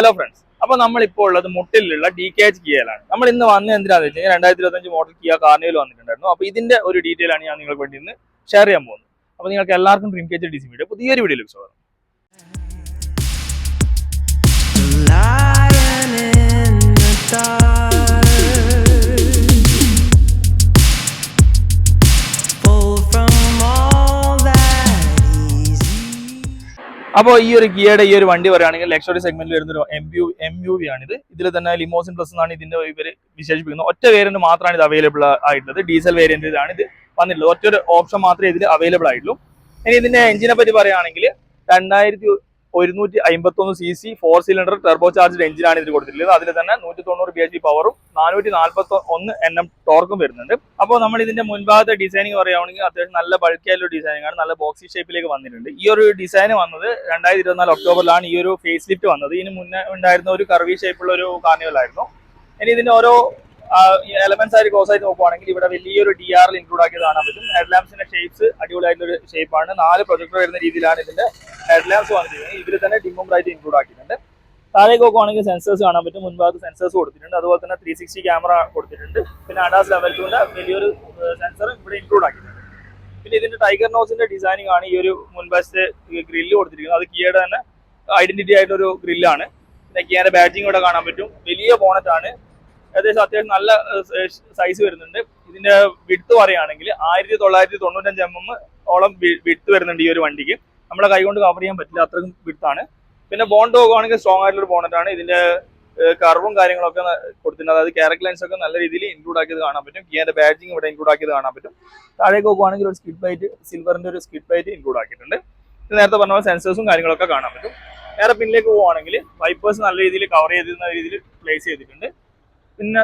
Hello friends അപ്പൊ നമ്മൾ ഇപ്പോൾ ഉള്ളത് മുട്ടിലുള്ള ഡി കെ എച്ച് കിയയിലാണ് നമ്മൾ ഇന്ന് വന്ന എന്തിനാന്ന് വെച്ച് രണ്ടായിരത്തി ഇരുപത്തഞ്ച് മോഡൽ കിയ കാർണിവൽ വന്നിട്ടുണ്ടായിരുന്നു. അപ്പൊ ഇതിന്റെ ഒരു ഡീറ്റെയിൽ ആണ് ഞാൻ നിങ്ങൾക്ക് വേണ്ടി ഇന്ന് ഷെയർ ചെയ്യാൻ പോകുന്നത്. അപ്പൊ നിങ്ങൾക്ക് എല്ലാവർക്കും ഡ്രീം കെച്ച് ഡി സി വീഡിയോ പുതിയൊരു വീഡിയോയിലേക്ക് സ്വാഗതം. Lion. അപ്പോൾ ഈ ഒരു കിയയുടെ ഈ ഒരു വണ്ടി പറയുകയാണെങ്കിൽ ലക്ഷറി സെഗ്മെന്റിൽ വരുന്ന ഒരു M U M U V ആണിത്. ഇത് ഇതിൽ തന്നെ ലിമോസിൻ പ്ലസ് എന്നാണ് ഇതിന്റെ ഇവർ വിശേഷിപ്പിക്കുന്നത്. ഒറ്റ വേരിയന്റ് മാത്രമാണ് ഇത് അവൈലബിൾ ആയിട്ടുള്ളത്. ഡീസൽ വേരിയന്റ് ഇതാണ് ഇത് വന്നിട്ടുള്ളത്. ഒറ്റ ഒരു ഓപ്ഷൻ മാത്രമേ ഇതിൽ അവൈലബിൾ ആയിട്ടുള്ളൂ. ഇനി ഇതിന്റെ എഞ്ചിനെ പറ്റി പറയുകയാണെങ്കിൽ രണ്ടായിരത്തി ഒരുന്നൂറ്റി അമ്പത്തൊന്ന് C C four cylinder turbocharged എഞ്ചിനാണ് ഇതിൽ കൊടുത്തിട്ടുള്ളത്. അതിൽ തന്നെ നൂറ്റി തൊണ്ണൂറ് ബി എച്ച് പവറും നാനൂറ്റി നാൽപ്പത്തി ഒന്ന് എൻ എം ടോർക്കും വരുന്നുണ്ട്. അപ്പോൾ നമ്മൾ ഇതിന്റെ മുൻഭാഗത്തെ ഡിസൈനിങ് പറയുകയാണെങ്കിൽ അത്യാവശ്യം നല്ല ബൾക്കി ആയിട്ടുള്ള ഡിസൈനിങ് ആണ് നല്ല ബോക്സി ഷേപ്പിലേക്ക് വന്നിട്ടുണ്ട്. ഈ ഒരു ഡിസൈൻ വന്നത് രണ്ടായിരത്തി ഇരുപത്തിനാല് ഒക്ടോബറിലാണ് ഈ ഒരു ഫേസ് ലിഫ്റ്റ് വന്നത്. ഇതിന് മുന്നേ ഉണ്ടായിരുന്ന ഒരു കർവി ഷേപ്പുള്ള ഒരു കാർണിവൽ ആയിരുന്നു. ഇനി ഇതിന്റെ ഓരോ എലമെന്റ്സ് ആയിട്ട് ക്ലോസ് ആയിട്ട് നോക്കുവാണെങ്കിൽ ഇവിടെ വലിയൊരു ഡി ആറിൽ ഇൻക്ലൂഡ് ആക്കി കാണാൻ പറ്റും. ഹെഡ് ലാംപ്സിന്റെ ഷേപ്സ് അടിപൊളിയായിട്ടുള്ള ഒരു ഷേപ്പാണ് നാല് പ്രൊജക്ടർ വരുന്ന രീതിയിലാണ് ഇതിന്റെ ഹെഡ് ലാംപ്സ് വന്നിരിക്കുന്നത്. ഇതിൽ തന്നെ ഡിമ്മും ബ്രൈറ്റ് ഇൻക്ലൂഡ് ആക്കിയിട്ടുണ്ട്. താഴേക്ക് നോക്കുവാണെങ്കിൽ സെൻസേഴ്സ് കാണാൻ പറ്റും. മുൻഭാഗത്ത് സെൻസേഴ്സ് കൊടുത്തിട്ടുണ്ട്. അതുപോലെ തന്നെ ത്രീ സിക്സ്റ്റി ക്യാമറ കൊടുത്തിട്ടുണ്ട്. പിന്നെ അഡാസ് ലെവൽ ടൂന്റെ വലിയൊരു സെൻസർ ഇവിടെ ഇൻക്ലൂഡ് ആക്കിയിട്ടുണ്ട്. പിന്നെ ഇതിന്റെ ടൈഗർ നോസിന്റെ ഡിസൈനിങ് ആണ് ഈ ഒരു മുൻവശത്തെ ഗ്രില്ല് കൊടുത്തിരിക്കുന്നത്. അത് കിയയുടെ തന്നെ ഐഡന്റിറ്റി ആയിട്ടൊരു ഗ്രില്ലാണ് പിന്നെ കിയയുടെ ബാഡ്ജിങ് ഇവിടെ കാണാൻ പറ്റും. വലിയ ബോണറ്റ് ആണ്. ഏകദേശം അത്യാവശ്യം നല്ല സൈസ് വരുന്നുണ്ട്. ഇതിന്റെ വിട്ട് പറയുകയാണെങ്കിൽ ആയിരത്തി തൊള്ളായിരത്തി തൊണ്ണൂറ്റഞ്ച് എം എം ഓളം വിട്ട് വരുന്നുണ്ട് ഈ ഒരു വണ്ടിക്ക്. നമ്മളെ കൈകൊണ്ട് കവർ ചെയ്യാൻ പറ്റില്ല അത്രയും വിട്ടാണ് പിന്നെ ബോണ്ട് പോകുവാണെങ്കിൽ സ്ട്രോങ് ആയിട്ടുള്ള ഒരു ആണ്. ഇതിന്റെ കർവും കാര്യങ്ങളൊക്കെ കൊടുത്തിട്ടുണ്ട്. അതായത് ക്യാരക്ടർ ലൈൻസ് ഒക്കെ നല്ല രീതിയിൽ ഇൻക്ലൂഡ് ആക്കിയത് കാണാൻ പറ്റും. ഗിയറിന്റെ ബാഡ്ജിങ് ഇവിടെ ഇൻക്ലൂഡ് ആക്കിയത് കാണാൻ പറ്റും. താഴേക്ക് നോക്കുവാണെങ്കിൽ ഒരു സ്കിഡ് ബൈറ്റ് സിൽവറിന്റെ ഒരു സ്കിഡ് ബൈറ്റ് ഇൻക്ലൂഡ് ആക്കിയിട്ടുണ്ട്. നേരത്തെ പറഞ്ഞ പോലെ സെൻസേഴ്സും കാര്യങ്ങളൊക്കെ കാണാൻ പറ്റും. നേരെ പിന്നിലേക്ക് പോവുകയാണെങ്കിൽ വൈപ്പേഴ്സ് നല്ല രീതിയിൽ കവർ ചെയ്തിരുന്ന രീതിയിൽ പ്ലേസ് ചെയ്തിട്ടുണ്ട്. പിന്നെ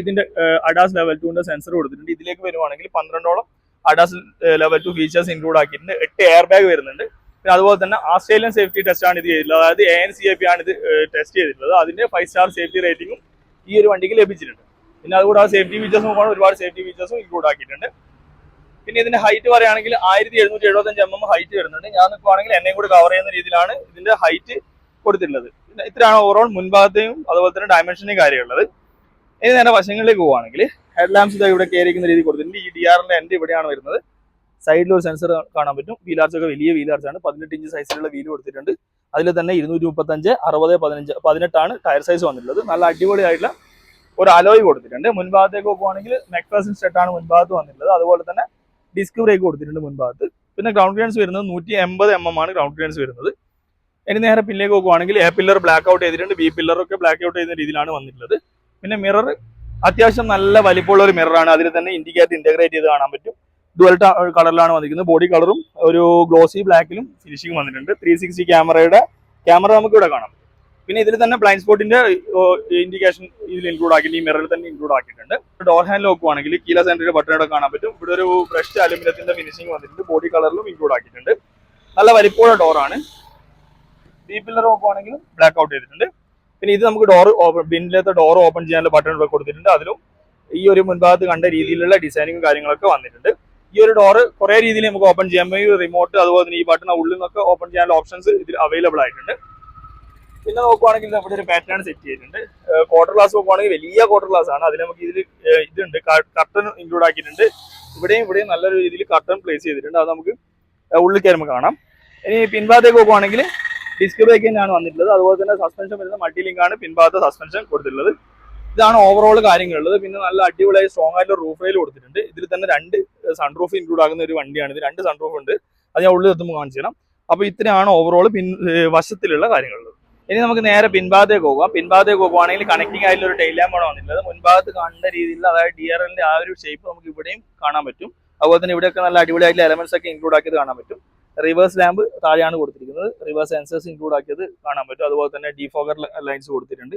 ഇതിന്റെ അഡാസ് ലെവൽ ടുവിന്റെ സെൻസർ കൊടുത്തിട്ടുണ്ട്. ഇതിലേക്ക് വരുവാണെങ്കിൽ പന്ത്രണ്ടോളം ADAS level two features include ആക്കിയിട്ടുണ്ട്. എട്ട് എയർ ബാഗ് വരുന്നുണ്ട്. പിന്നെ അതുപോലെ തന്നെ ആസ്ട്രേലിയൻ സേഫ്റ്റി ടെസ്റ്റ് ആണ് ഇത് ചെയ്തിട്ടുള്ളത്. അതായത് A N C A P ആണ് ഇത് ടെസ്റ്റ് ചെയ്തിട്ടുള്ളത്. അതിന്റെ ഫൈവ് സ്റ്റാർ സേഫ്റ്റി റേറ്റിംഗും ഈ ഒരു വണ്ടിക്ക് ലഭിച്ചിട്ടുണ്ട്. പിന്നെ അതുകൂടാതെ സേഫ്റ്റി ഫീച്ചേഴ്സ് നോക്കുകയാണെങ്കിൽ ഒരുപാട് സേഫ്റ്റി ഫീച്ചേഴ്സും ഇൻക്ലൂഡ് ആക്കിയിട്ടുണ്ട്. പിന്നെ ഇതിന്റെ ഹൈറ്റ് പറയുകയാണെങ്കിൽ ആയിരത്തി എഴുന്നൂറ്റി എഴുപത്തഞ്ച് എം എം ഹൈറ്റ് വരുന്നുണ്ട്. ഞാൻ നിൽക്കുവാണെങ്കിൽ എന്നെയും കൂടി കവർ ചെയ്യുന്ന രീതിയിലാണ് ഇതിന്റെ ഹൈറ്റ് കൊടുത്തിട്ടുള്ളത്. ഇത്രയാണ് ഓവറോൾ മുൻഭാഗത്തെയും അതുപോലെ തന്നെ ഡയമെൻഷനെയും കാര്യമുള്ളത്. ഇനി നേരെ വശങ്ങളിലേക്ക് പോവുകയാണെങ്കിൽ ഹെഡ് ഇതാ ഇവിടെ കയറിയിരിക്കുന്ന രീതി കൊടുത്തിട്ടുണ്ട്. ഈ ഡി ആറിന്റെ എൻഡ് ഇവിടെയാണ് വരുന്നത്. സൈഡിൽ ഒരു സെൻസർ കാണാൻ പറ്റും. വീലാർച്ച് ഒക്കെ വലിയ വീലാർച്ച് ആണ്. പതിനെട്ട് ഇഞ്ച് സൈസിലുള്ള വീൽ കൊടുത്തിട്ടുണ്ട്. അതിൽ തന്നെ ഇരുന്നൂറ്റി മുപ്പത്തഞ്ച് അറുപത് പതിനഞ്ച് പതിനെട്ടാണ് ടയർ സൈസ് വന്നിട്ടുള്ളത്. നല്ല അടിപൊളിയായിട്ടുള്ള ഒരു അലോയ് കൊടുത്തിട്ടുണ്ട്. മുൻഭാഗത്തേക്ക് നോക്കുവാണെങ്കിൽ മെക്ഫാസിൻ സെറ്റാണ് മുൻഭാഗത്ത് വന്നിട്ടുള്ളത്. അതുപോലെ തന്നെ ഡിസ്ക് ബ്രേക്ക് കൊടുത്തിട്ടുണ്ട് മുൻഭാഗത്ത്. പിന്നെ ഗ്രൗണ്ട് ക്ലിയൻസ് വരുന്നത് നൂറ്റി എൺപത് എം എം ആണ് ഗ്രൗണ്ട് ക്ലിയൻസ് വരുന്നത്. ഇനി നേരെ പിന്നിലേക്ക് പോകുവാണെങ്കിൽ എ പില്ലർ ബ്ലാക്ക് ഔട്ട് ചെയ്തിട്ടുണ്ട്. ബി പില്ലർ ഒക്കെ ബ്ലാക്ക് ഔട്ട് ചെയ്യുന്ന രീതിയിലാണ് വന്നിട്ടുള്ളത്. പിന്നെ മിറർ അത്യാവശ്യം നല്ല വലിപ്പമുള്ള ഒരു മിററാണ്. അതിൽ തന്നെ ഇൻഡിക്കേറ്റർ ഇന്റഗ്രേറ്റ് ചെയ്ത് കാണാൻ പറ്റും. ഡുവൽ കളറിലാണ് വന്നിരിക്കുന്നത്. ബോഡി കളറും ഒരു ഗ്ലോസി ബ്ലാക്കിലും ഫിനിഷിംഗ് വന്നിട്ടുണ്ട്. ത്രീ സിക്സ്റ്റി ക്യാമറയുടെ ക്യാമറ നമുക്ക് ഇവിടെ കാണാം. പിന്നെ ഇതിൽ തന്നെ ബ്ലൈൻഡ് സ്പോട്ടിന്റെ ഇൻഡിക്കേഷൻ ഇതിൽ ഇൻക്ലൂഡ് ആക്കിയിട്ടുണ്ട്. ഈ മിററിൽ തന്നെ ഇൻക്ലൂഡ് ആക്കിയിട്ടുണ്ട്. ഡോർ ഹാൻഡ് നോക്കുവാണെങ്കിൽ കീല സെന്ററിന്റെ ബട്ടൺ ഇവിടെ കാണാൻ പറ്റും. ഇവിടെ ഒരു ബ്രഷ് അലുമിനിയത്തിന്റെ ഫിനിഷിംഗ് വന്നിട്ടുണ്ട്. ബോഡി കളറിലും ഇൻക്ലൂഡ് ആക്കിയിട്ടുണ്ട്. നല്ല വലിപ്പമുള്ള ഡോറാണ് ബി പില്ലർ നോക്കുവാണെങ്കിലും ബ്ലാക്ക് ഔട്ട് ചെയ്തിട്ടുണ്ട്. പിന്നെ ഇത് നമുക്ക് ഡോർ ബിന്നിലത്തെ ഡോർ ഓപ്പൺ ചെയ്യാനുള്ള ബട്ടൺ ഇവിടെ കൊടുത്തിട്ടുണ്ട്. അതിലും ഈ ഒരു മുൻഭാഗത്ത് കണ്ട രീതിയിലുള്ള ഡിസൈനിങ്ങും കാര്യങ്ങളൊക്കെ വന്നിട്ടുണ്ട്. ഈ ഒരു ഡോർ കുറെ രീതിയിൽ നമുക്ക് ഓപ്പൺ ചെയ്യാൻ പോയി റിമോട്ട് അതുപോലെ തന്നെ ഈ ബട്ടൺ ഉള്ളിൽ നിന്നൊക്കെ ഓപ്പൺ ചെയ്യാനുള്ള ഓപ്ഷൻസ് ഇതിൽ അവൈലബിൾ ആയിട്ടുണ്ട്. പിന്നെ നോക്കുവാണെങ്കിൽ ഇവിടെ ഒരു പാറ്റേൺ സെറ്റ് ചെയ്തിട്ടുണ്ട്. ക്വാർട്ടർ ഗ്ലാസ് നോക്കുവാണെങ്കിൽ വലിയ ക്വാർട്ടർ ഗ്ലാസ് ആണ്. അതിൽ നമുക്ക് ഇതിൽ ഇതുണ്ട്. കർട്ടൺ ഇൻക്ലൂഡ് ആക്കിയിട്ടുണ്ട്. ഇവിടെയും ഇവിടെയും നല്ലൊരു രീതിയിൽ കർട്ടൺ പ്ലേസ് ചെയ്തിട്ടുണ്ട്. അത് നമുക്ക് ഉള്ളിൽ കയറുമ്പോൾ കാണാം. ഇനി പിൻഭാഗത്തേക്ക് നോക്കുവാണെങ്കിൽ ഡിസ്ക് ബ്രേക്കിംഗ് ആണ് വന്നിട്ടുള്ളത്. അതുപോലെ തന്നെ സസ്പെൻഷൻ വരുന്ന മൾട്ടി ലിങ്ക് ആണ് പിൻഭാഗത്തെ സസ്പെൻഷൻ കൊടുത്തിട്ടുള്ളത്. ഇതാണ് ഓവറോൾ കാര്യങ്ങളുള്ളത്. പിന്നെ നല്ല അടിപൊളിയായി സ്ട്രോങ് ആയിട്ടുള്ള റൂഫ് റെയിൽ കൊടുത്തിട്ടുണ്ട്. ഇതിൽ തന്നെ രണ്ട് സൺറൂഫ് ഇൻക്ലൂഡ് ആകുന്ന ഒരു വണ്ടിയാണ്. ഇത് രണ്ട് സൺറൂഫ് ഉണ്ട്. അത് ഞാൻ ഉള്ളിൽ എത്തുമ്പോൾ കാണിച്ചു തരാം. അപ്പോൾ ഇത്രയാണ് ഓവറോൾ പിൻ വശത്തിലുള്ള കാര്യങ്ങളുള്ളത്. ഇനി നമുക്ക് നേരെ പിൻഭാഗത്തേക്ക് പോകാം. പിൻഭാഗത്തേക്ക് പോകുവാണെങ്കിൽ കണക്റ്റിംഗ് ആയിട്ടുള്ള ഒരു ടൈലാം ലാമ്പാണ് വന്നിട്ടുള്ളത്. മുൻഭാഗത്ത് കണ്ട രീതിയിൽ അതായത് ഡി ആർ എല്ലിന്റെ ആ ഒരു ഷേപ്പ് നമുക്ക് ഇവിടെയും കാണാൻ പറ്റും. അതുപോലെ തന്നെ ഇവിടെയൊക്കെ നല്ല അടിപൊളിയായിട്ടുള്ള എലമെന്റ്സ് ഒക്കെ ഇൻക്ലൂഡ് ആക്കിയത് കാണാൻ പറ്റും. റിവേഴ്സ് ലാമ്പ് താഴെയാണ് കൊടുത്തിരിക്കുന്നത്. റിവേഴ്സ് സെൻസേഴ്സ് ഇൻക്ലൂഡ് ആക്കിയത് കാണാൻ പറ്റും. അതുപോലെ തന്നെ ഡിഫോഗർ ലൈൻസ് കൊടുത്തിട്ടുണ്ട്.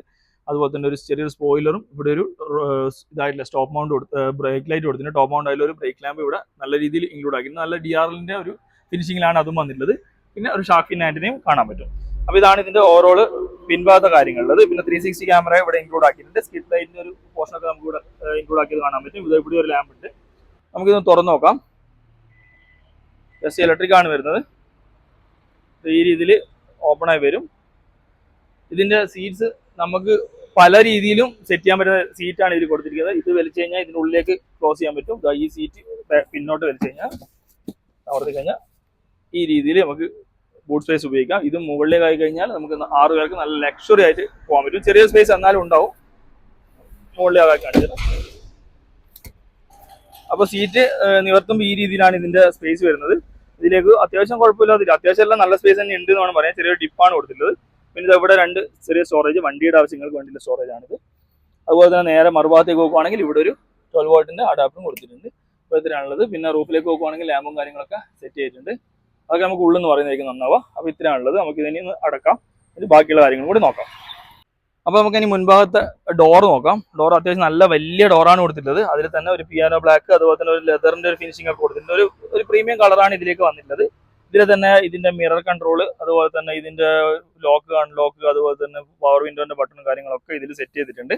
അതുപോലെ തന്നെ ഒരു ചെറിയൊരു സ്പോയിലറും ഇവിടെ ഒരു ഇതായിട്ടില്ല. സ്റ്റോപ്പ് മൗണ്ട് കൊടുത്ത് ബ്രേക്ക് ലൈറ്റ് കൊടുത്തിട്ടുണ്ട്. ടോപ്പ് മൗണ്ട് ആയാലും ഒരു ബ്രേക്ക് ലാമ്പ് ഇവിടെ നല്ല രീതിയിൽ ഇൻക്ലൂഡ് ആക്കിയിട്ടുണ്ട് നല്ല ഡി ആർ ഒരു ഫിനിഷിംഗിലാണ് അതും വന്നിട്ടുള്ളത്. പിന്നെ ഒരു ഷാക്കിൻ ആന്റിനെയും കാണാൻ പറ്റും. അപ്പോൾ ഇതാണ് ഇതിന്റെ ഓവറോൾ പിൻഭാഗത്തെ കാര്യങ്ങളുള്ളത്. പിന്നെ ത്രീ സിക്സ്റ്റി ക്യാമറ ഇവിടെ ഇൻക്ലൂഡ് ആക്കിയിട്ടുണ്ട്. സ്കിഡ് ലൈറ്റിന്റെ ഒരു പോർഷൻ ഒക്കെ നമുക്ക് ഇവിടെ ഇൻക്ലൂഡ് ആക്കിയത് കാണാൻ പറ്റും. ഇത് ഇവിടെ ഒരു ലാമ്പ് ഉണ്ട്. നമുക്കിത് തുറന്നു നോക്കാം. ജസ്റ്റ് ഇലക്ട്രിക് ആണ് വരുന്നത്. ഈ രീതിയിൽ ഓപ്പൺ ആയി വരും. ഇതിന്റെ സീറ്റ്സ് നമുക്ക് പല രീതിയിലും സെറ്റ് ചെയ്യാൻ പറ്റുന്ന സീറ്റാണ് ഇതിൽ കൊടുത്തിരിക്കുന്നത്. ഇത് വലിച്ചു കഴിഞ്ഞാൽ ഇതിന്റെ ഉള്ളിലേക്ക് ക്ലോസ് ചെയ്യാൻ പറ്റും. ഈ സീറ്റ് പിന്നോട്ട് വലിച്ചു കഴിഞ്ഞാൽ അവർത്തി കഴിഞ്ഞാൽ ഈ രീതിയിൽ നമുക്ക് ബൂട്ട് സ്പേസ് ഉപയോഗിക്കാം. ഇത് മുകളിലേക്ക് ആയി കഴിഞ്ഞാൽ നമുക്ക് ആറ് പേർക്ക് നല്ല ലക്ഷറി ആയിട്ട് പോകാൻ പറ്റും. ചെറിയ സ്പേസ് എന്നാലും ഉണ്ടാവും. മുകളിലേക്ക് കാണിച്ചത് അപ്പൊ സീറ്റ് നിവർത്തുമ്പോൾ ഈ രീതിയിലാണ് ഇതിന്റെ സ്പേസ് വരുന്നത്. ഇതിലേക്ക് അത്യാവശ്യം കുഴപ്പമില്ലാതില്ല അത്യാവശ്യം എല്ലാം നല്ല സ്പേസ് തന്നെ ഉണ്ട് എന്നാണ് വേണം പറയാൻ. ചെറിയൊരു ഡിപ്പാണ് കൊടുത്തിട്ടുള്ളത്. പിന്നെ ഇത് ഇവിടെ രണ്ട് ചെറിയ സ്റ്റോറേജ് വണ്ടിയുടെ ആവശ്യങ്ങൾക്ക് വേണ്ടിയുള്ള സ്റ്റോറേജ് ആണിത്. അതുപോലെ തന്നെ നേരെ മറുഭാഗത്തേക്ക് നോക്കുവാണെങ്കിൽ ഇവിടെ ഒരു ട്വൽവ് വോൾട്ടിന്റെ അഡാപ്റ്ററും കൊടുത്തിട്ടുണ്ട്. അപ്പോൾ ഇത്രയാണുള്ളത്. പിന്നെ റൂഫിലേക്ക് നോക്കുവാണെങ്കിൽ ലാമ്പും കാര്യങ്ങളൊക്കെ സെറ്റ് ചെയ്തിട്ടുണ്ട്. അതൊക്കെ നമുക്ക് ഉള്ളെന്ന് പറയുന്നതായിരിക്കും നന്നാവുക. അപ്പോൾ ഇത്രയാണുള്ളത്. നമുക്ക് ഇതിനെ ഒന്ന് അടക്കാം ബാക്കിയുള്ള കാര്യങ്ങളും കൂടി നോക്കാം. അപ്പോൾ നമുക്ക് ഇനി മുൻഭാഗത്തെ ഡോർ നോക്കാം. ഡോർ അത്യാവശ്യം നല്ല വലിയ ഡോറാണ് കൊടുത്തിട്ടുള്ളത്. അതിൽ തന്നെ ഒരു പിയാനോ ബ്ലാക്ക് അതുപോലെ തന്നെ ഒരു ലെതറിന്റെ ഒരു ഫിനിഷിംഗ് ഒക്കെ കൊടുത്തിട്ടുണ്ട്. ഒരു ഒരു പ്രീമിയം കളറാണ് ഇതിലേക്ക് വന്നിട്ടുള്ളത്. ഇതിൽ തന്നെ ഇതിന്റെ മിറർ കൺട്രോൾ അതുപോലെ തന്നെ ഇതിന്റെ ലോക്ക് അൺലോക്ക് അതുപോലെ തന്നെ പവർ വിൻഡോന്റെ ബട്ടണും കാര്യങ്ങളൊക്കെ ഇതിൽ സെറ്റ് ചെയ്തിട്ടുണ്ട്.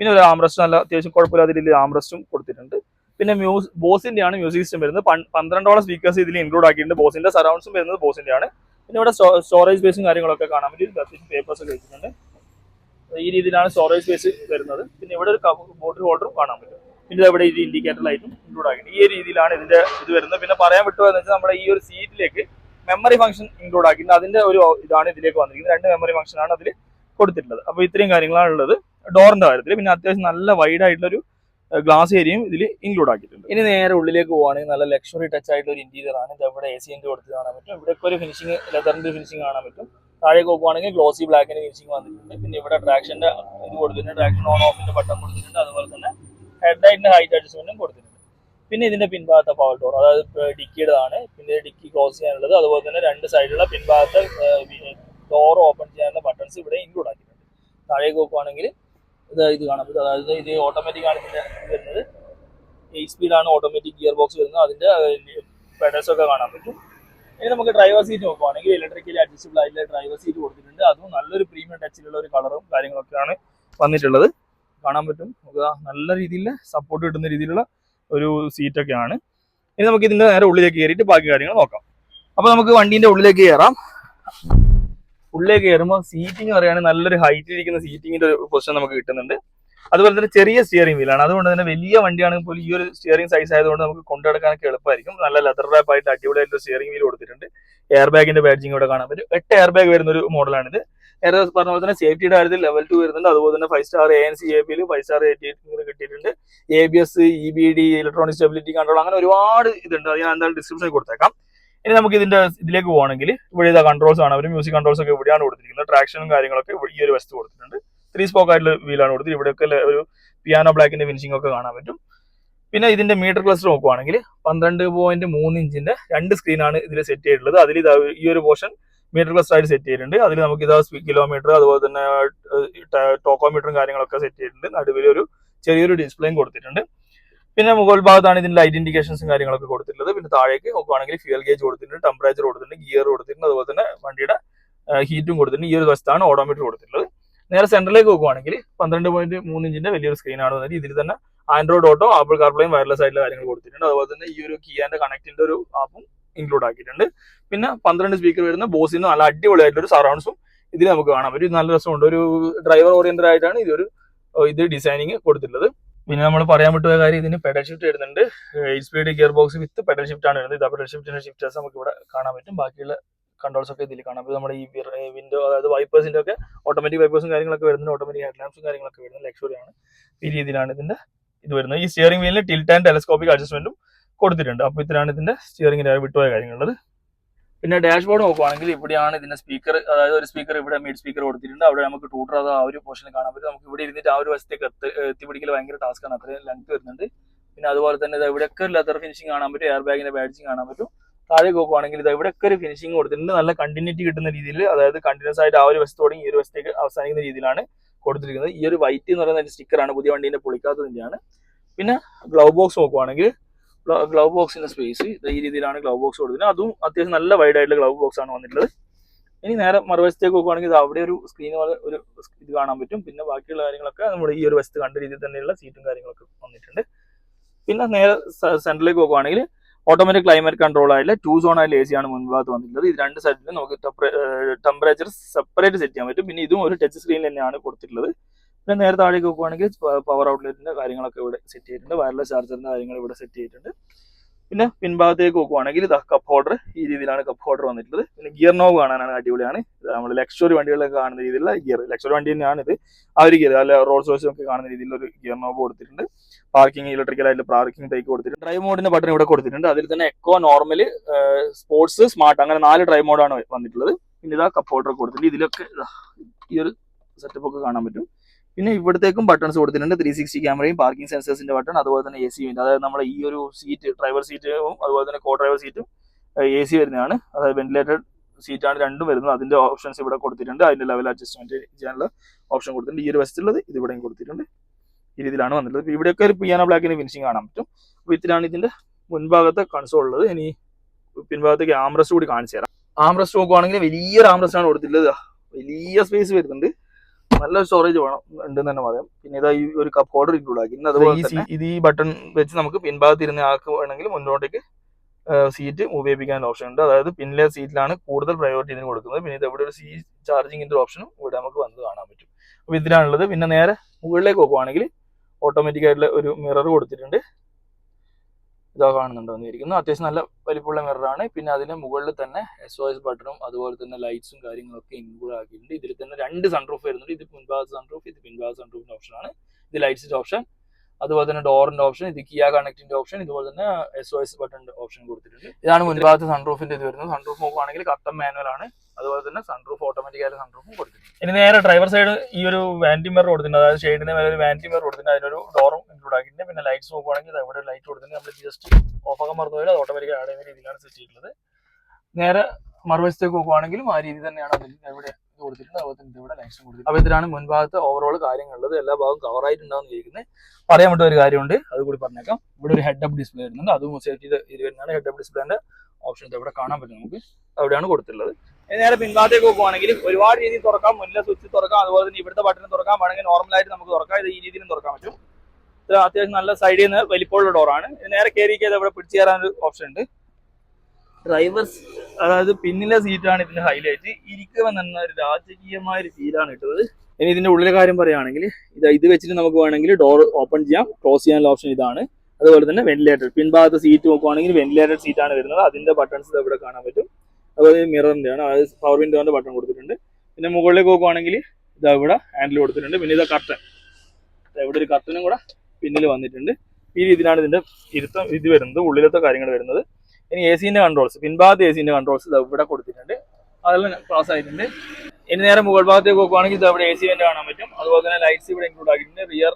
പിന്നെ ഒരു ആംറസ്റ്റ് നല്ല അത്യാവശ്യം കുഴപ്പമില്ലാത്ത രീതിയിൽ ആംറസ്റ്റും കൊടുത്തിട്ടുണ്ട്. പിന്നെ മ്യൂസ് ബോസിന്റെ ആണ് മ്യൂസിക് സിസ്റ്റം വരുന്നത് പന്ത്രണ്ടോളം സ്പീക്കേഴ്സ് ഇതിൽ ഇൻക്ലൂഡ് ആക്കിയിട്ടുണ്ട്. ബോസിന്റെ സറൗണ്ട്സും വരുന്നത് ബോസിന്റെ ആണ് പിന്നെ ഇവിടെ സ്റ്റോറേജ് സ്പേസും കാര്യങ്ങളൊക്കെ കാണാൻ വേണ്ടി പേപ്പേഴ്സ് ഒക്കെ വെച്ചിട്ടുണ്ട്. ഈ രീതിയിലാണ് സ്റ്റോറേജ് സ്പേസ് വരുന്നത്. പിന്നെ ഇവിടെ ഒരു ബോട്ടിൽ ഹോൾഡറും കാണാൻ പറ്റും. പിന്നെ ഇവിടെ ഇത് ഇൻഡിക്കേറ്റർ ലൈറ്റും ഇൻക്ലൂഡ് ആക്കിയിട്ടുണ്ട്. ഈ രീതിയിലാണ് ഇതിന്റെ ഇത് വരുന്നത്. പിന്നെ പറയാൻ വിട്ടുപോയെന്ന് വെച്ചാൽ നമ്മുടെ ഈ ഒരു സീറ്റിലേക്ക് മെമ്മറി ഫംഗ്ഷൻ ഇൻക്ലൂഡ് ആക്കിയിട്ടുണ്ട്. അതിന്റെ ഒരു ഇതാണ് ഇതിലേക്ക് വന്നിരിക്കുന്നത്. രണ്ട് മെമ്മറി ഫംഗ്ഷൻ ആണ് അതിൽ കൊടുത്തിട്ടുള്ളത്. അപ്പോൾ ഇത്രയും കാര്യങ്ങളാണ് ഉള്ളത്. ഡോറിന്റെ കാര്യത്തിൽ പിന്നെ അത്യാവശ്യം നല്ല വൈഡ് ആയിട്ടുള്ള ഒരു ഗ്ലാസ് ഏരിയയും ഇതിൽ ഇൻക്ലൂഡ് ആക്കിയിട്ടുണ്ട്. ഇനി നേരെ ഉള്ളിലേക്ക് പോവുകയാണെങ്കിൽ നല്ല ലക്ഷറി ടച്ച് ആയിട്ടുള്ള ഒരു ഇന്റീരിയർ ആണ്. ഇത് ഇവിടെ എ സി എന്റെ കൊടുത്ത് കാണാൻ പറ്റും. ഇവിടെ ഒരു ഫിനിഷിംഗ് ലെതറിന്റെ ഫിനിഷിംഗ് കാണാൻ പറ്റും. താഴേക്ക് നോക്കുവാണെങ്കിൽ ഗ്ലോസി ബ്ലാക്കിന് ഫിനിഷിംഗ് വന്നിട്ടുണ്ട്. പിന്നെ ഇവിടെ ട്രാക്ഷന്റെ ഇത് കൊടുത്തിട്ടുണ്ട്. ട്രാക്ഷൻ ഓൺ ഓഫിന്റെ ബട്ടൺ കൊടുത്തിട്ടുണ്ട്. അതുപോലെ തന്നെ ഹെഡ് ലൈറ്റിന്റെ ഹൈറ്റ് അഡ്ജസ്റ്റ്മെന്റും കൊടുത്തിട്ടുണ്ട്. പിന്നെ ഇതിന്റെ പിൻഭാഗത്തെ പവർ ഡോർ അതായത് ഡിക്കിയുടെ ആണ് പിന്നെ ഡിക്കി ക്ലോസ് ചെയ്യാനുള്ളത്. അതുപോലെ തന്നെ രണ്ട് സൈഡിലുള്ള പിൻഭാഗത്തെ ഡോർ ഓപ്പൺ ചെയ്യാനുള്ള ബട്ടൺസ് ഇവിടെ ഇൻക്ലൂഡ് ആക്കിയിട്ടുണ്ട്. താഴേക്ക് നോക്കുവാണെങ്കിൽ ഇത് ഇത് കാണാം അതായത് ഇത് ഓട്ടോമാറ്റിക് ആണ് വരുന്നത്. എയ്റ്റ് സ്പീഡാണ് ഓട്ടോമാറ്റിക് ഗിയർ ബോക്സ് വരുന്നത്. അതിന്റെ പെഡൽസ് ഒക്കെ കാണാൻ പറ്റും. ഇനി നമുക്ക് ഡ്രൈവർ സീറ്റ് നോക്കുവാണെങ്കിൽ ഇലക്ട്രിക്കലി അഡ്ജസ്റ്റബിൾ ആയിട്ടുള്ള ഡ്രൈവർ സീറ്റ് കൊടുത്തിട്ടുണ്ട്. അതും നല്ലൊരു പ്രീമിയം ടച്ചിലുള്ള ഒരു കളറും കാര്യങ്ങളൊക്കെയാണ് വന്നിട്ടുള്ളത്. കാണാൻ പറ്റും. നമുക്ക് നല്ല രീതിയിൽ സപ്പോർട്ട് കിട്ടുന്ന രീതിയിലുള്ള ഒരു സീറ്റൊക്കെയാണ് ഇനി നമുക്ക് ഇതിന്റെ നേരെ ഉള്ളിലേക്ക് കയറിയിട്ട് ബാക്കി കാര്യങ്ങൾ നോക്കാം. അപ്പോൾ നമുക്ക് വണ്ടീന്റെ ഉള്ളിലേക്ക് കയറാം. ഉള്ളിലേക്ക് കയറുമ്പോൾ സീറ്റിംഗ് പറയുകയാണെങ്കിൽ നല്ലൊരു ഹൈറ്റ് ഇരിക്കുന്ന സീറ്റിംഗിന്റെ ഒരു പൊസിഷൻ നമുക്ക് കിട്ടുന്നുണ്ട്. അതുപോലെ തന്നെ ചെറിയ സ്റ്റിയറിംഗ് വീലാണ് അതുകൊണ്ട് തന്നെ വലിയ വണ്ടിയാണെങ്കിൽ പോലും ഈ ഒരു സ്റ്റിയറിംഗ് സൈസ് ആയതുകൊണ്ട് നമുക്ക് കൊണ്ടുനടക്കാനൊക്കെ എളുപ്പമായിരിക്കും. നല്ല ലെതർ റാപ്പ് ആയിട്ട് അടിപൊളിയായിട്ട് സ്റ്റിയറിംഗ് വീൽ കൊടുത്തിട്ടുണ്ട്. എയർ ബാഗിന്റെ ബാഡ്ജിംഗ് ഇവിടെ കാണാൻ പറ്റും. എട്ട് എയർ ബാഗ് വരുന്ന ഒരു മോഡലാണിത്. ഏറെ പറഞ്ഞ പോലെ തന്നെ സേഫ്റ്റിയുടെ കാര്യത്തിൽ ലെവൽ ടു വരുന്നുണ്ട്. അതുപോലെ തന്നെ five star A N C A പിയിൽ ഫൈവ് സ്റ്റാർ കിട്ടിയിട്ടുണ്ട്. A B S E B D electronic stability control അങ്ങനെ ഒരുപാട് ഇതുണ്ട്. അത് ഞാൻ എന്തായാലും ഡിസ്ക്രിപ്ഷനിൽ കൊടുത്തേക്കാം. ഇനി നമുക്ക് ഇതിന്റെ ഇതിലേക്ക് പോകണമെങ്കിൽ ഇവിടെ ഇതാ കൺട്രോൾസ് ആണ്. അവർ മ്യൂസിക് കൺട്രോൾസ് ഒക്കെ ഇവിടെയാണ് കൊടുത്തിരിക്കുന്നത്. ട്രാക്ഷനും കാര്യങ്ങളൊക്കെ ഈ ഒരു വസ്തു കൊടുത്തിട്ടുണ്ട്. ത്രീ സ്പോക്ക് ആയിട്ടുള്ള വീലാണ് കൊടുത്തത് ഇവിടെയൊക്കെ ഒരു പിയാനോ ബ്ലാക്കിന്റെ ഫിനിഷിംഗ് ഒക്കെ കാണാൻ പറ്റും. പിന്നെ ഇതിന്റെ മീറ്റർ ക്ലസ്റ്റർ നോക്കുവാണെങ്കിൽ പന്ത്രണ്ട് പോയിന്റ് മൂന്ന് ഇഞ്ചിന്റെ രണ്ട് സ്ക്രീനാണ് ഇതിൽ സെറ്റ് ചെയ്തിട്ടുള്ളത്. അതിൽ ഈ ഒരു പോർഷൻ മീറ്റർ ക്ലസ്റ്റർ ആയിട്ട് സെറ്റ് ചെയ്തിട്ടുണ്ട്. അതിൽ നമുക്ക് ഇതാ കിലോമീറ്റർ അതുപോലെ തന്നെ ടോക്കോമീറ്ററും കാര്യങ്ങളൊക്കെ സെറ്റ് ചെയ്തിട്ടുണ്ട്. നടുവിൽ ഒരു ചെറിയൊരു ഡിസ്പ്ലേയും കൊടുത്തിട്ടുണ്ട്. പിന്നെ മുകൾ ഭാഗത്താണ് ഇതിന്റെ ഇൻഡിക്കേഷൻസും കാര്യങ്ങളൊക്കെ കൊടുത്തിട്ടുള്ളത്. പിന്നെ താഴേക്ക് നോക്കുവാണെങ്കിൽ ഫ്യൂൽ ഗേജ് കൊടുത്തിട്ടുണ്ട് ടെമ്പറേച്ചർ കൊടുത്തിട്ടുണ്ട് ഗിയർ കൊടുത്തിട്ടുണ്ട് അതുപോലെ തന്നെ വണ്ടിയുടെ ഹീറ്റും കൊടുത്തിട്ടുണ്ട്. ഈ ഒരു വശത്താണ് ഓഡോമീറ്റർ കൊടുത്തിട്ടുള്ളത്. നേരെ സെന്ററിലേക്ക് നോക്കുവാണെങ്കിൽ പന്ത്രണ്ട് പോയിന്റ് മൂന്ന് ഇഞ്ചിന്റെ വലിയൊരു സ്ക്രീനാണ് വന്നിട്ട് ഇതിൽ തന്നെ ആൻഡ്രോയിഡ് ഓട്ടോ ആപ്പിൾ കാർപ്ലേയും വയർലെസ് ആയിട്ടുള്ള കാര്യങ്ങൾ കൊടുത്തിട്ടുണ്ട്. അതുപോലെ തന്നെ ഈ ഒരു കിയാന്റെ കണക്റ്റിന്റെ ഒരു ആപ്പും ഇൻക്ലൂഡ് ആക്കിയിട്ടുണ്ട്. പിന്നെ പന്ത്രണ്ട് സ്പീക്കർ വരുന്ന ബോസിന് നല്ല അടിപൊളിയായിട്ടുള്ള ഒരു സറൗണ്ട്സും ഇതിൽ നമുക്ക് കാണാം. ഒരു നല്ല രസമുണ്ട്. ഒരു ഡ്രൈവർ ഓറിയന്റഡ് ആയിട്ടാണ് ഇത് ഒരു ഇത് ഡിസൈനിങ് കൊടുത്തിട്ടുള്ളത്. പിന്നെ നമ്മൾ പറയാൻ വിട്ടുപോയ കാര്യം ഇതിന് പെഡൽ ഷിഫ്റ്റ് വരുന്നുണ്ട്. Eight speed gearbox with pedal shift ആണ് വരുന്നത്. ഇത് പെഡൽ ഷിഫ്റ്റിന്റെ ഷിഫ്റ്റേഴ്സ് നമുക്ക് ഇവിടെ കാണാൻ പറ്റും. ബാക്കിയുള്ള കൺട്രോൾസ് ഒക്കെ ഇതിൽ കാണാം. അപ്പോൾ നമ്മുടെ ഈ വിൻഡോ അതായത് വൈപ്പേഴ്സിന്റെ ഒക്കെ ഓട്ടോമാറ്റിക് വൈപ്പേഴ്സും കാര്യങ്ങളൊക്കെ വരുന്നുണ്ട്. ഓട്ടോമാറ്റിക് ഹെഡ്ലാംസും കാര്യങ്ങളൊക്കെ വരുന്നത് ലക്ഷറി ആണ്. ഈ രീതിയിലാണ് ഇതിന്റെ ഇത് വരുന്നത്. ഈ സ്റ്റിയറിംഗ് വീലിന് ടിൽറ്റ് ആൻഡ് ടെലസ്കോപ്പിക് അഡ്ജസ്റ്റ്മെന്റും കൊടുത്തിട്ടുണ്ട്. അപ്പോൾ ഇത്രയാണ് ഇതിന്റെ സ്റ്റിയറിംഗിന്റെ വിട്ടുപോയ കാര്യങ്ങളുള്ളത്. പിന്നെ ഡാഷ്ബോർഡ് നോക്കുവാണെങ്കിൽ ഇവിടെയാണ് ഇതിന്റെ സ്പീക്കർ അതായത് ഒരു സ്പീക്കർ ഇവിടെ മിഡ് സ്പീക്കർ കൊടുത്തിട്ടുണ്ട്. അവിടെ നമുക്ക് ടൂട്ടർ അത് ആ ഒരു പോർഷനിൽ കാണാൻ പറ്റും നമുക്ക് ഇവിടെ ഇരുന്നിട്ട് ആ ഒരു വശത്തേക്ക് എത്തി എത്തിപ്പിടിക്കൽ ഭയങ്കര ടാസ്ക് ആണ്. അത്രയും ലെങ്ത് വരുന്നുണ്ട്. പിന്നെ അതുപോലെ തന്നെ ഇവിടെയൊക്കെ ലെതർ ഫിനിഷിംഗ് കാണാൻ പറ്റും. എയർ ബാഗിന്റെ ബാഡ്ജിങ് കാണാൻ പറ്റും. താഴെ നോക്കുവാണെങ്കിൽ ഇത് ഇവിടെയൊക്കെ ഒരു ഫിനിഷിംഗ് കൊടുത്തിട്ടുണ്ട്. നല്ല കണ്ടിന്യൂറ്റി കിട്ടുന്ന രീതിയിൽ അതായത് കണ്ടിന്യൂസ് ആയിട്ട് ആ ഒരു വശത്തോടെ ഈ ഒരു വശത്തേക്ക് അവസാനിക്കുന്ന രീതിയിലാണ് കൊടുത്തിരിക്കുന്നത്. ഈ ഒരു വൈറ്റ് എന്ന് പറയുന്ന സ്റ്റിക്കറാണ് പുതിയ വണ്ടീന്റെ പൊളിക്കാത്തതിന്റെയാണ്. പിന്നെ ഗ്ലൗ ബോക്സ് നോക്കുവാണെങ്കിൽ ഗ്ലൗ ബോക്സിന്റെ സ്പേസ് ഈ രീതിയിലാണ് ഗ്ലൗ ബോക്സ് കൊടുത്തിട്ട് അതും അത്യാവശ്യം നല്ല വൈഡ് ആയിട്ടുള്ള ഗ്ലൗ ബോക്സ് ആണ് വന്നിട്ടുള്ളത്. ഇനി നേരെ മറുവശത്തേക്ക് നോക്കുവാണെങ്കിൽ അവിടെ ഒരു സ്ക്രീൻ പോലെ ഒരു ഇത് കാണാൻ പറ്റും. പിന്നെ ബാക്കിയുള്ള കാര്യങ്ങളൊക്കെ നമ്മുടെ ഈ ഒരു വശത്ത് കണ്ട രീതിയിൽ തന്നെയുള്ള സീറ്റും കാര്യങ്ങളൊക്കെ വന്നിട്ടുണ്ട്. പിന്നെ നേരെ സെന്ററിലേക്ക് നോക്കുവാണെങ്കിൽ ഓട്ടോമാറ്റിക് ക്ലൈമറ്റ് കൺട്രോൾ ആയിട്ടുള്ള ടു സോൺ ആയിട്ടുള്ള എ സി ആണ് മുൻഭാഗത്ത് വന്നിട്ടുള്ളത്. ഇത് രണ്ട് സൈഡിലും നമുക്ക് ടെമ്പറേച്ചർ സെപ്പറേറ്റ് സെറ്റ് ചെയ്യാൻ പറ്റും. പിന്നെ ഇതും ഒരു ടച്ച് സ്ക്രീനിൽ തന്നെയാണ് കൊടുത്തിട്ടുള്ളത്. പിന്നെ നേരെ താഴേക്ക് നോക്കുവാണെങ്കിൽ പവർ ഔട്ട്ലെറ്റിന്റെ കാര്യങ്ങളൊക്കെ ഇവിടെ സെറ്റ് ചെയ്തിട്ടുണ്ട്. വയർലെസ് ചാർജറിന്റെ കാര്യങ്ങൾ ഇവിടെ സെറ്റ് ചെയ്തിട്ടുണ്ട്. പിന്നെ പിൻഭാഗത്തേക്ക് നോക്കുവാണെങ്കിൽ ഇതാ കപ്പ് ഹോൾഡർ ഈ രീതിയിലാണ് കപ്പ് ഹോൾഡർ വന്നിട്ടുള്ളത്. പിന്നെ ഗിയർ നോവ് കാണാനാണ് അടിപൊളിയാണ്. നമ്മൾ ലക്ഷറി വണ്ടികളിലൊക്കെ കാണുന്ന രീതിയിലുള്ള ഗിയർ ലക്ഷറി വണ്ടി തന്നെയാണ് ഇത്. ആ ഒരു ഗിയർ അല്ല റോഡ് സോഴ്സ് ഒക്കെ കാണുന്ന രീതിയിലുള്ള ഒരു ഗിയർ നോവ് കൊടുത്തിട്ടുണ്ട്. പാർക്കിംഗ് ഇലക്ട്രിക്കൽ ആയിട്ട് പാർക്കിംഗ് ടൈക്ക് കൊടുത്തിട്ടുണ്ട്. ഡ്രൈവ് മോഡിന്റെ ബട്ടൺ ഇവിടെ കൊടുത്തിട്ടുണ്ട്. അതിൽ തന്നെ എക്കോ നോർമൽ സ്പോർട്സ് സ്മാർട്ട് അങ്ങനെ നാല് ഡ്രൈവ് മോഡാണ് വന്നിട്ടുള്ളത്. പിന്നെ ഇതാ കപ്പ് ഹോൾഡർ കൊടുത്തിട്ടുണ്ട്. ഇതിലൊക്കെ ഇതാ ഈ ഒരു സെറ്റപ്പ് ഒക്കെ കാണാൻ പറ്റും. പിന്നെ ഇവിടത്തേക്കും ബട്ടൺസ് കൊടുത്തിട്ടുണ്ട്. ത്രീ സിക്സ്റ്റി ക്യാമറയും പാർക്കിംഗ് സെൻസേഴ്സിന്റെ ബട്ടൺ അതുപോലെ തന്നെ എ സി അതായത് നമ്മുടെ ഈ ഒരു സീറ്റ് ഡ്രൈവർ സീറ്റും അതുപോലെ തന്നെ കോ ഡ്രൈവർ സീറ്റും എ സി വരുന്നതാണ്. അതായത് വെന്റിലേറ്റഡ് സീറ്റാണ് രണ്ടും വരുന്നത്. അതിന്റെ ഓപ്ഷൻസ് ഇവിടെ കൊടുത്തിട്ടുണ്ട്. അതിന്റെ ലെവൽ അഡ്ജസ്റ്റ്മെന്റ് ചെയ്യാനുള്ള ഓപ്ഷൻ കൊടുത്തിട്ടുണ്ട്. ഈ ഒരു വശത്തുള്ളത് ഇത് ഇവിടെയും കൊടുത്തിട്ടുണ്ട്. ഈ രീതിയിലാണ് വന്നിട്ടുള്ളത്. ഇവിടെയൊക്കെ ഒരു പിയാനോ ബ്ലാക്കിന്റെ ഫിനിഷിംഗ് കാണാൻ പറ്റും. അപ്പൊ ഇതിലാണ് ഇതിന്റെ മുൻഭാഗത്തെ കൺസോൾ ഉള്ളത്. ഇനി പിൻഭാഗത്തേക്ക് ആംബ്രസ് കൂടി കാണിച്ചു തരാം. ആംബ്രസ് നോക്കുവാണെങ്കിൽ വലിയൊരു ആംറസ് ആണ് കൊടുത്തിട്ടുള്ളത് വലിയ സ്പേസ് വരുന്നുണ്ട്. നല്ല സ്റ്റോറേജ് വേണം ഉണ്ടെന്ന് തന്നെ പറയാം. പിന്നെ ഇതാ ഈ ഒരു കപ്പ് ഹോൾഡർ ഇൻക്ലൂഡ് ആക്കി. അതുപോലെ ഇത് ഈ ബട്ടൺ വെച്ച് നമുക്ക് പിൻഭാഗത്ത് ഇരുന്ന ആൾക്ക് വേണമെങ്കിൽ മുന്നോട്ടേക്ക് സീറ്റ് ഉപയോഗിക്കാൻ ഓപ്ഷൻ ഉണ്ട്. അതായത് പിന്നിലെ സീറ്റിലാണ് കൂടുതൽ പ്രയോറിറ്റി ഇതിന് കൊടുക്കുന്നത്. പിന്നെ ഇത് ഇവിടെ ഒരു സി ചാർജിങ്ങിന്റെ ഓപ്ഷനും ഇവിടെ നമുക്ക് വന്ന് കാണാൻ പറ്റും. അപ്പൊ ഇതിലാണുള്ളത്. പിന്നെ നേരെ മുകളിലേക്ക് നോക്കുവാണെങ്കിൽ ഓട്ടോമാറ്റിക് ആയിട്ടുള്ള ഒരു മിറർ കൊടുത്തിട്ടുണ്ട്. ഇതാ കാണുന്നുണ്ടോ എന്നിരിക്കുന്നു അത്യാവശ്യം നല്ല വലിപ്പമുള്ള മിററാണ് പിന്നെ അതിന് മുകളിൽ തന്നെ എസ് ഒ എസ് ബട്ടണും അതുപോലെ തന്നെ ലൈറ്റ്സും കാര്യങ്ങളൊക്കെ ഇൻക്ലൂഡ് ആക്കിയിട്ടുണ്ട്. ഇതിൽ തന്നെ രണ്ട് സൺറൂഫ് വരുന്നുണ്ട്. ഇത് മുൻഭാഗത്ത് സൺറൂഫ് ഇത് പിൻഭാഗത്ത് സൺറൂഫിന്റെ ഓപ്ഷനാണ് ഇത് ലൈറ്റ്സിന്റെ ഓപ്ഷൻ അതുപോലെ തന്നെ ഡോറിന്റെ ഓപ്ഷൻ ഇത് കിയാ കണക്റ്റിന്റെ ഓപ്ഷൻ ഇതുപോലെ തന്നെ എസ് ഒ എസ് ബട്ടണിന്റെ ഓപ്ഷൻ കൊടുത്തിട്ടുണ്ട്. ഇതാണ് മുൻഭാഗത്ത് സൺറൂഫിന്റെ ഇത് വരുന്നത്. സൺറൂഫ് നോക്കുവാണെങ്കിൽ കട്ടം മാനുവൽ ആണ്. അതുപോലെ തന്നെ സൺറൂഫ് ഓട്ടോമാറ്റിക് സൺറൂഫ് സൺറൂഫും കൊടുത്തിട്ടുണ്ട്. ഇനി നേരെ ഡ്രൈവർ സൈഡ് ഈ ഒരു വാന്റി മിറർ കൊടുത്തിട്ടുണ്ട്. അതായത് ഷെയ്ഡിന് മേലെ ഒരു വാന്റി മിറർ കൊടുത്തിട്ടുണ്ട്. അതിനൊരു ഡോറും ഇൻക്ലൂഡ് ആക്കിയിട്ടുണ്ട്. പിന്നെ ലൈറ്റ്സ് നോക്കുവാണെങ്കിൽ അവിടെ ലൈറ്റ് കൊടുത്തിട്ടുണ്ട്. നമ്മൾ ജസ്റ്റ് ഓഫ് ആകാൻ മറന്നു പോയാൽ അത് ഓട്ടോമാറ്റിക് ആഡ് ചെയ്യുന്ന രീതിയിലാണ് സെറ്റ് ചെയ്തിട്ടുള്ളത്. നേരെ മറുവശത്തേക്ക് നോക്കുവാണെങ്കിലും ആ രീതി തന്നെയാണ് അതിൽ ഇവിടെ ഇത് കൊടുത്തിട്ടുണ്ട്. കൊടുത്തിട്ടുണ്ട് മുൻഭാഗത്ത് ഓവറോൾ കാര്യങ്ങളുള്ളത്. എല്ലാ ഭാഗവും കവർ ആയിട്ടുണ്ടാവും ഇരിക്കുന്നത് പറയാൻ പറ്റുന്ന ഒരു കാര്യമുണ്ട്. അത് കൂടി പറഞ്ഞേക്കാം. ഇവിടെ ഒരു ഹെഡ് അപ്പ് ഡിസ്പ്ലേ വരുന്നുണ്ട്. അതും സേഫ്റ്റിയുടെ ഇത് വരുന്നതാണ്. ഹെഡ് അപ്പ് ഡിസ്പ്ലേന്റെ ഓപ്ഷൻ ഇവിടെ കാണാൻ പറ്റും നമുക്ക്. അവിടെയാണ് കൊടുത്തിട്ടുള്ളത്. നേരെ പിൻഭാഗത്തേക്ക് പോകുവാണെങ്കിൽ ഒരുപാട് രീതിയിൽ തുറക്കാം. മുന്നിലെ സ്വിച്ച് തുറക്കാം. അതുപോലെ തന്നെ ഇവിടുത്തെ ബട്ടൺ തുറക്കാം. വേണമെങ്കിൽ നോർമലായിട്ട് നമുക്ക് തുറക്കാം. ഇത് ഈ രീതിയിലും തുറക്കാൻ പറ്റും. അത്യാവശ്യം നല്ല സൈഡിൽ നിന്ന് വലിപ്പമുള്ള ഡോറാണ് നേരെ കയറി കയറി ഇവിടെ പിടിച്ചു കയറാൻ ഒരു ഓപ്ഷൻ ഉണ്ട്. ഡ്രൈവേഴ്സ് അതായത് പിന്നിലെ സീറ്റാണ് ഇതിന്റെ ഹൈലൈറ്റ് ഇരിക്കുക എന്ന ഒരു രാജകീയമായ ഒരു ഫീലാണ് കിട്ടുന്നത്. ഇനി ഇതിന്റെ ഉള്ളിലെ കാര്യം പറയുകയാണെങ്കിൽ ഇത് ഇത് വെച്ചിട്ട് നമുക്ക് വേണമെങ്കിൽ ഡോർ ഓപ്പൺ ചെയ്യാം. ക്ലോസ് ചെയ്യാനുള്ള ഓപ്ഷൻ ഇതാണ്. അതുപോലെ തന്നെ വെന്റിലേറ്റർ പിൻഭാഗത്ത് സീറ്റ് നോക്കുവാണെങ്കിൽ വെന്റിലേറ്റഡ് സീറ്റാണ് വരുന്നത്. അതിന്റെ ബട്ടൺസ് ഇവിടെ കാണാൻ പറ്റും. അതുപോലെ മിററിന്റെ ആണ്. അതായത് പവർ വിൻഡോന്റെ ബട്ടൺ കൊടുത്തിട്ടുണ്ട്. പിന്നെ മുകളിലേക്ക് നോക്കുവാണെങ്കിൽ ഇതാ ഇവിടെ ഹാൻഡിൽ കൊടുത്തിട്ടുണ്ട്. പിന്നെ ഇത് കർട്ടൻ ഇവിടെ ഒരു കർട്ടനും കൂടെ പിന്നിൽ വന്നിട്ടുണ്ട്. ഈ രീതിയിലാണ് ഇതിന്റെ ഇരുത്തം ഇത് വരുന്നത് ഉള്ളിലത്തെ കാര്യങ്ങൾ വരുന്നത്. ഇനി എ സിന്റെ കൺട്രോൾസ് പിൻഭാഗത്ത് എ സിന്റെ കൺട്രോൾസ് ഇത് ഇവിടെ കൊടുത്തിട്ടുണ്ട്. അതെല്ലാം ക്ലാസ് ആയിട്ടുണ്ട്. ഇനി നേരെ മുകൾ ഭാഗത്തേക്ക് നോക്കുവാണെങ്കിൽ ഇത് അവിടെ എ സി തന്നെ കാണാൻ പറ്റും. അതുപോലെ തന്നെ ലൈറ്റ്സ് ഇവിടെ ഇൻക്ലൂഡ് ആക്കിയിട്ടുണ്ട്. റിയർ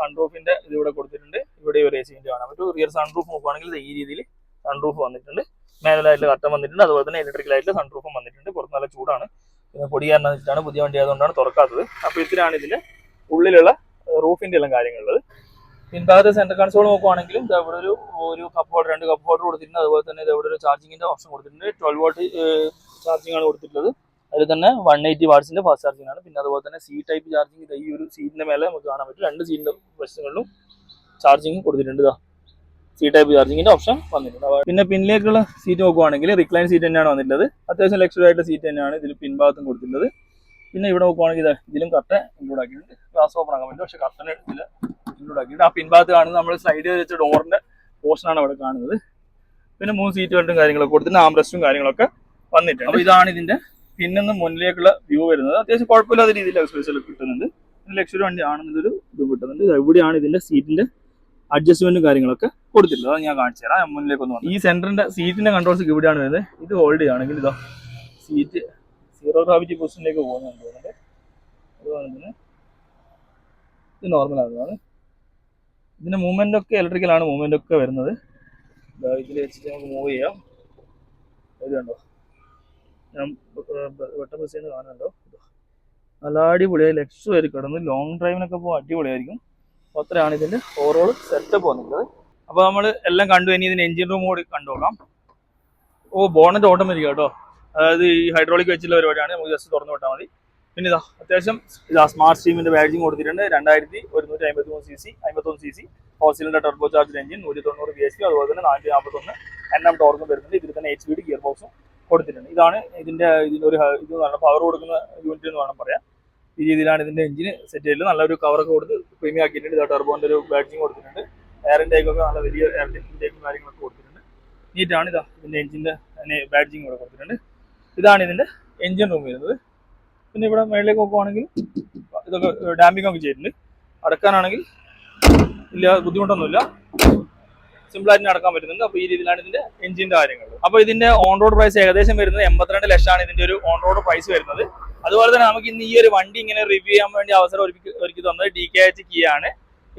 സൺറൂഫിന്റെ ഇത് ഇവിടെ കൊടുത്തിട്ടുണ്ട്. ഇവിടെ ഒരു എ സി വെന്റ് കാണാൻ പറ്റും. റിയർ സൺറൂഫ് നോക്കുവാണെങ്കിൽ ഈ രീതിയിൽ സൺറൂഫ് വന്നിട്ടുണ്ട്. മാനുവലായിട്ടുള്ള കട്ടം വന്നിട്ടുണ്ട്. അതുപോലെ തന്നെ ഇലക്ട്രിക്കൽ ലൈറ്റിൽ സൺറൂഫും വന്നിട്ടുണ്ട്. പുറത്ത് നല്ല ചൂടാണ്. പിന്നെ പൊടി കാരണം വെച്ചിട്ടാണ് പുതിയ വണ്ടി ആയതുകൊണ്ടാണ് തുറക്കാത്തത്. അപ്പോൾ ഇതിലാണ് ഇതിന്റെ ഉള്ളിലുള്ള റൂഫിന്റെ എല്ലാം കാര്യങ്ങളുള്ളത്. പിൻഭാഗത്തെ സെന്റർ കൺസോൾ നോക്കുവാണെങ്കിലും ഇത് അവിടെ ഒരു ഒരു കപ്പ് ഹോൾഡർ രണ്ട് കപ്പ് ഹോൾഡർ കൊടുത്തിട്ടുണ്ട്. അതുപോലെ തന്നെ ഇത് അവിടെ ഒരു ചാർജിങ്ങിന്റെ ഓപ്ഷൻ കൊടുത്തിട്ടുണ്ട്. ട്വൽവ് വോൾട്ട് ചാർജിങ് ആണ് കൊടുത്തിട്ടുള്ളത്. അതിൽ തന്നെ വൺ എയ്റ്റി വാട്സിന്റെ ഫാസ്റ്റ് ചാർജിങ് ആണ്. പിന്നെ അതുപോലെ തന്നെ സി ടൈപ്പ് ചാർജിങ് ഇത് ഈ ഒരു സീറ്റിന്റെ മേലെ നമുക്ക് കാണാൻ പറ്റും. രണ്ട് സീറ്റിന്റെ വശങ്ങളിലും ചാർജിങ് കൊടുത്തിട്ടുണ്ട് ഇതാ സി ടൈപ്പ് ചാർജിങ്ങിന്റെ ഓപ്ഷൻ വന്നിട്ടുണ്ട്. പിന്നെ പിന്നിലേക്കുള്ള സീറ്റ് നോക്കുവാണെങ്കിൽ റിക്ലൈൻ സീറ്റ് തന്നെയാണ് വന്നിട്ടുള്ളത്. അത്യാവശ്യം ലക്ഷറി ആയിട്ടുള്ള സീറ്റ് തന്നെയാണ് ഇതിൽ പിൻഭാഗത്തും കൊടുത്തിട്ടുള്ളത്. പിന്നെ ഇവിടെ നോക്കുവാണെങ്കിൽ ഇത് ഇതിലും കർട്ടൻ ഇൻക്ലൂഡ് ആക്കിയിട്ടുണ്ട്. ഗ്ലാസ് ഓപ്പൺ ആക്കാൻ പറ്റും. പക്ഷേ കർട്ടൻ ഇതിൽ ഇൻക്ലൂഡ് ആക്കിയിട്ടുണ്ട്. ആ പിൻഭാഗത്ത് കാണുന്നത് നമ്മൾ സൈഡിൽ വെച്ച ഡോറിന്റെ പോർഷനാണ് അവിടെ കാണുന്നത്. പിന്നെ മൂന്ന് സീറ്റ് ബെൽറ്റും കാര്യങ്ങളൊക്കെ കൊടുത്തിട്ട് ആംബ്രസ്റ്റും കാര്യങ്ങളൊക്കെ വന്നിട്ടുണ്ട്. അപ്പോൾ ഇതാണ് ഇതിന്റെ പിന്നിന്ന് മുന്നിലേക്കുള്ള വ്യൂ വരുന്നത്. അത്യാവശ്യം കുഴപ്പമില്ലാത്ത രീതിയിൽ ഒക്കെ കിട്ടുന്നുണ്ട്. ലക്ഷറി വണ്ടി ആണെന്നുള്ളൊരു ഇത് കിട്ടുന്നുണ്ട്. എവിടെയാണ് ഇതിന്റെ സീറ്റിന്റെ അഡ്ജസ്റ്റ്മെന്റും കാര്യങ്ങളൊക്കെ കൊടുത്തിട്ടുള്ളത്. അത് ഞാൻ കാണിച്ചു തരാം. മുന്നിലേക്ക് ഒന്ന് ഈ സെന്ററിന്റെ സീറ്റിന്റെ കൺട്രോൾസ് ഇവിടെയാണ് വരുന്നത്. ഇത് ഹോൾഡ് ചെയ്യുകയാണെങ്കിൽ ഇതാ സീറ്റ് സീറോ ഗ്രാവിറ്റി പൊസിഷനിലേക്ക് പോകുന്നുണ്ട് തോന്നുന്നുണ്ട്. അതുപോലെ തന്നെ ഇത് നോർമൽ ആകുന്നതാണ്. ഇതിന്റെ മൂവ്മെന്റ് ഒക്കെ ഇലക്ട്രിക്കൽ ആണ് മൂവ്മെന്റ് ഒക്കെ വരുന്നത്. ഇതാ ഇതിൽ വെച്ചിട്ട് നമുക്ക് മൂവ് ചെയ്യാം. ഇത് കണ്ടോ? ഞാൻ വെട്ടം പ്രസ് ചെയ്യുന്നത് കാണുന്നുണ്ടോ. നല്ല അടിപൊളിയായി. ലെക്സ് വരെ കിടന്ന് ലോങ് ഡ്രൈവിനൊക്കെ പോകാൻ അടിപൊളിയായിരിക്കും. അത്രയാണ് ഇതിന്റെ ഓവറോൾ സെറ്റപ്പ് വന്നിട്ടുള്ളത് അപ്പോൾ നമ്മൾ എല്ലാം കണ്ടു. ഇനി ഇതിന്റെ എഞ്ചിൻ റൂം കൂടി കണ്ടോളാം. ഓ ബോണറ്റ് വരിക കേട്ടോ. അതായത് ഈ ഹൈഡ്രോളിക് വെച്ചുള്ള പരിപാടിയാണ്. നമുക്ക് ജസ്റ്റ് തുറന്നു വിട്ടാൽ മതി. പിന്നെ ഇതാ അത്യാവശ്യം ഇതാ സ്മാർട്ട് സ്റ്റീമിന്റെ ബാഡ്ജിങ് കൊടുത്തിട്ടുണ്ട്. രണ്ടായിരത്തി ഒരുന്നൂറ്റി അമ്പത്തി മൂന്ന് സി സി അമ്പത്തൊന്ന് C C four turbo charge engine നൂറ്റി തൊണ്ണൂറ് ബി എസ് പി അതുപോലെ തന്നെ നാനൂറ്റി നാൽപ്പത്തൊന്ന് എൻ എം ടോർക്കും വരുന്നുണ്ട്. ഇതിൽ തന്നെ എച്ച് ബി ഗിയർ ബോക്സും കൊടുത്തിട്ടുണ്ട്. ഇതാണ് ഇതിന്റെ ഇതിന്റെ ഒരു ഇത് പറഞ്ഞാൽ പവർ കൊടുക്കുന്ന യൂണിറ്റ് എന്ന് വേണം പറയാം ഈ രീതിയിലാണ് ഇതിന്റെ എഞ്ചിന് സെറ്റ് ചെയ്തത് നല്ലൊരു കവറൊക്കെ കൊടുത്ത് പ്രീമിയം ആക്കിയിട്ടുണ്ട്. ഇതാ ടർബോന്റെ ഒരു ബാഡ്ജിങ് കൊടുത്തിട്ടുണ്ട്. എയർ ഇൻടേക്ക് ഒക്കെ നല്ല വലിയ എയർ ഇൻടേക്കും കാര്യങ്ങളൊക്കെ കൊടുത്തിട്ടുണ്ട്. നീറ്റാണ് ഇതാ ഇതിന്റെ എഞ്ചിന്റെ ബാഡ്ജിങ് കൂടെ കൊടുത്തിട്ടുണ്ട്. ഇതാണ് ഇതിന്റെ എഞ്ചിൻ റൂം വരുന്നത്. പിന്നെ ഇവിടെ മേളിലേക്ക് നോക്കുവാണെങ്കിൽ ഇതൊക്കെ ഡാമ്പിംഗ് ഒക്കെ ചെയ്തിട്ടുണ്ട്. അടക്കാനാണെങ്കിൽ ഇല്ല ബുദ്ധിമുട്ടൊന്നുമില്ല. സിമ്പിളായിട്ട് അടക്കാൻ പറ്റുന്നുണ്ട്. അപ്പോൾ ഈ രീതിയിലാണ് ഇതിന്റെ എഞ്ചിന്റെ കാര്യങ്ങൾ. അപ്പോൾ ഇതിന്റെ ഓൺ റോഡ് പ്രൈസ് ഏകദേശം വരുന്നത് എൺപത്തിരണ്ട് ലക്ഷമാണ് ഇതിന്റെ ഒരു ഓൺ റോഡ് പ്രൈസ് വരുന്നത്. അതുപോലെ തന്നെ നമുക്ക് ഇന്ന് ഈ ഒരു വണ്ടി ഇങ്ങനെ റിവ്യൂ ചെയ്യാൻ വേണ്ടി അവസരം ഒരുക്കി ഒരുക്കി തന്നത് ഡി കെ എച്ച് കീ ആണ്.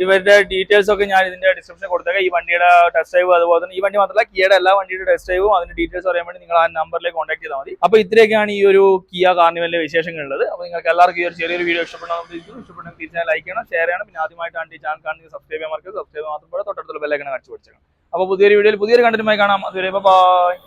ഇവരുടെ ഡീറ്റെയിൽസ് ഒക്കെ ഞാൻ ഇതിന്റെ ഡിസ്ക്രിപ്ഷൻ കൊടുത്തേക്കാം. ഈ വണ്ടിയുടെ ടെസ്റ്റ് ഡ്രൈവ് അതുപോലെ തന്നെ ഈ വണ്ടി മാത്രമല്ല കിയയുടെ എല്ലാ വണ്ടിയുടെ ടെസ്റ്റ് ഡ്രൈവും അതിന്റെ ഡീറ്റെയിൽസ് അറിയാൻ വേണ്ടി നിങ്ങൾ ആ നമ്പറിലേക്ക് കോൺടാക്ട് ചെയ്താൽ മതി. അപ്പോൾ ഇത്രയൊക്കെയാണ് ഈ ഒരു കിയ കാർണിവലിന്റെ വിശേഷങ്ങൾ ഉള്ളത് അപ്പോൾ നിങ്ങൾക്ക് എല്ലാവർക്കും ഈ ഒരു ചെറിയൊരു വീഡിയോ ഇഷ്ടപ്പെടാൻ ഇഷ്ടപ്പെട്ടെങ്കിൽ തീർച്ചയായും ലൈക്ക് ചെയ്യണം ഷെയർ ചെയ്യണം. പിന്നെ ആദ്യമായിട്ടാണ് ഈ ചാനൽ കാണുന്നത് സബ്സ്ക്രൈബ് ചെയ്യാൻ മറക്കരുത്. സബ്സ്ക്രൈബ് മാത്രം തൊട്ടടുത്തുള്ള ബെല്ലൈക്കണം കാണിച്ചു പിടിച്ചേക്കണം അപ്പോൾ പുതിയൊരു വീഡിയോയിൽ പുതിയൊരു കണ്ടന്റുമായി കാണാം. അതുവരെ ബൈ